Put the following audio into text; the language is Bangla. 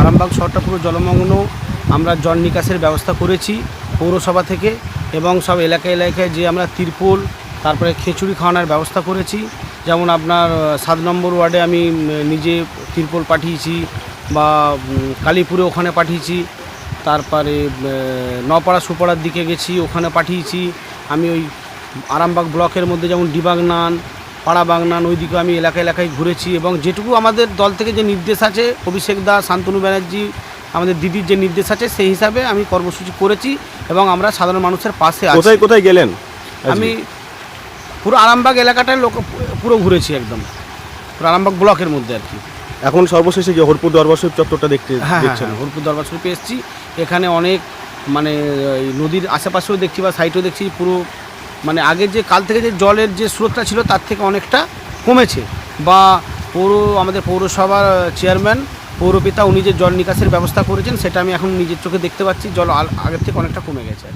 আরামবাগ শহরটা পুরো জলমগ্ন। আমরা জল নিকাশের ব্যবস্থা করেছি পৌরসভা থেকে এবং সব এলাকায় এলাকায় যে আমরা তিরপল, তারপরে খিচুড়ি খাওয়ানোর ব্যবস্থা করেছি। যেমন আপনার সাত নম্বর ওয়ার্ডে আমি নিজে তিরপল পাঠিয়েছি বা কালীপুরে ওখানে পাঠিয়েছি। তারপরে নপাড়া সুপাড়ার দিকে গেছি, ওখানে পাঠিয়েছি। আমি ওই আরামবাগ ব্লকের মধ্যে যেমন ডিবাগনান পাড়া বাগনান ওইদিকে আমি এলাকা এলাকায় ঘুরেছি এবং যেটুকু আমাদের দল থেকে যে নির্দেশ আছে অভিষেক দা শান্তনু ব্যানার্জি আমাদের দিদির যে নির্দেশ আছে সেই হিসাবে আমি কর্মসূচি করেছি এবং আমরা সাধারণ মানুষের পাশে কোথায় কোথায় গেলেন আমি পুরো আরামবাগ এলাকাটায় লোক পুরো ঘুরেছি একদম। পুরো আরামবাগ ব্লকের মধ্যে আর কি। এখন সর্বশেষে যে হরপুর দরবার শরীফ চত্বরটা দেখতে হ্যাঁ হ্যাঁ হ্যাঁ, হরপুর দরবার শরীফে এসেছি। এখানে অনেক মানে নদীর আশেপাশেও দেখছি বা সাইডেও দেখছি পুরো মানে আগে যে কাল থেকে যে জলের যে স্রোতটা ছিল তার থেকে অনেকটা কমেছে বা পৌর, আমাদের পৌরসভার চেয়ারম্যান পৌরপিতা, উনি যে জল নিকাশের ব্যবস্থা করেছেন, সেটা আমি এখন নিজের চোখে দেখতে পাচ্ছি, জল আগের থেকে অনেকটা কমে গেছে।